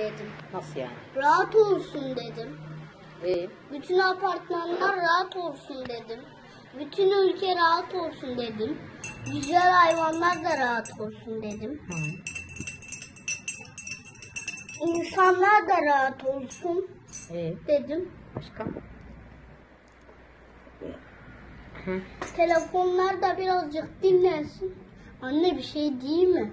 dedim. Nasıl yani? Rahat olsun dedim. Ee, Bütün apartmanlar rahat olsun dedim. Bütün ülke rahat olsun dedim. Güzel hayvanlar da rahat olsun dedim. hı. İnsanlar da rahat olsun Ee, dedim. başka? Hı. Telefonlar da birazcık dinlensin. Anne bir şey değil mi?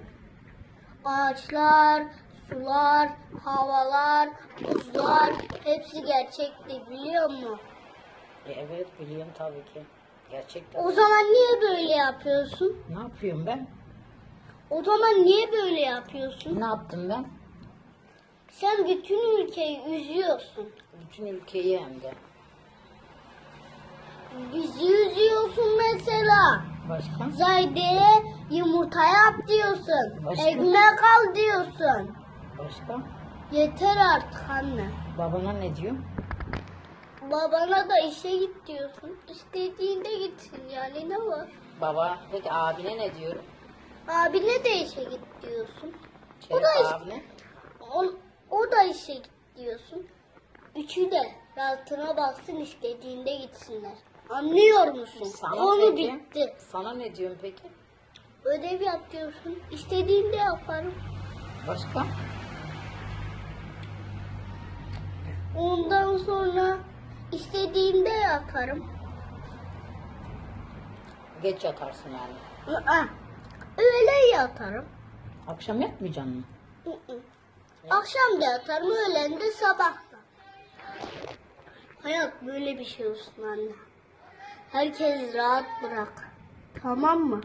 Ağaçlar, sular, havalar, buzlar hepsi gerçekti biliyor musun? E, evet biliyorum tabii ki. Gerçekten. O zaman niye böyle yapıyorsun? Ne yapıyorum ben? O zaman niye böyle yapıyorsun? Ne yaptım ben? Sen bütün ülkeyi üzüyorsun. Bütün ülkeyi hem de. Bizi üzüyorsun mesela. Başka? Zayde'ye yumurta yap diyorsun. Başka? Ekmek al diyorsun. Başka? Yeter artık anne. Babana ne diyor? Babana da işe git diyorsun. İstediğinde gitsin yani ne var? Baba, peki abine ne diyorum? Abine de işe git diyorsun. O Şeref da abine. O, o da işe git diyorsun. Üçü de rahatına baksın istediğinde gitsinler. Anlıyor musun? Sana Konu peki? bitti. Sana ne diyorum peki? Ödev yap diyorsun. İstediğinde yaparım. Başka? Ondan sonra istediğimde yatarım. Geç yatarsın yani. Aa, Öğlen yatarım. Akşam yatmayacaksın mı? Hı hı. Akşam da yatarım, öğlen de sabah da. Hayat böyle bir şey olsun anne. Herkes rahat bırak. Tamam mı?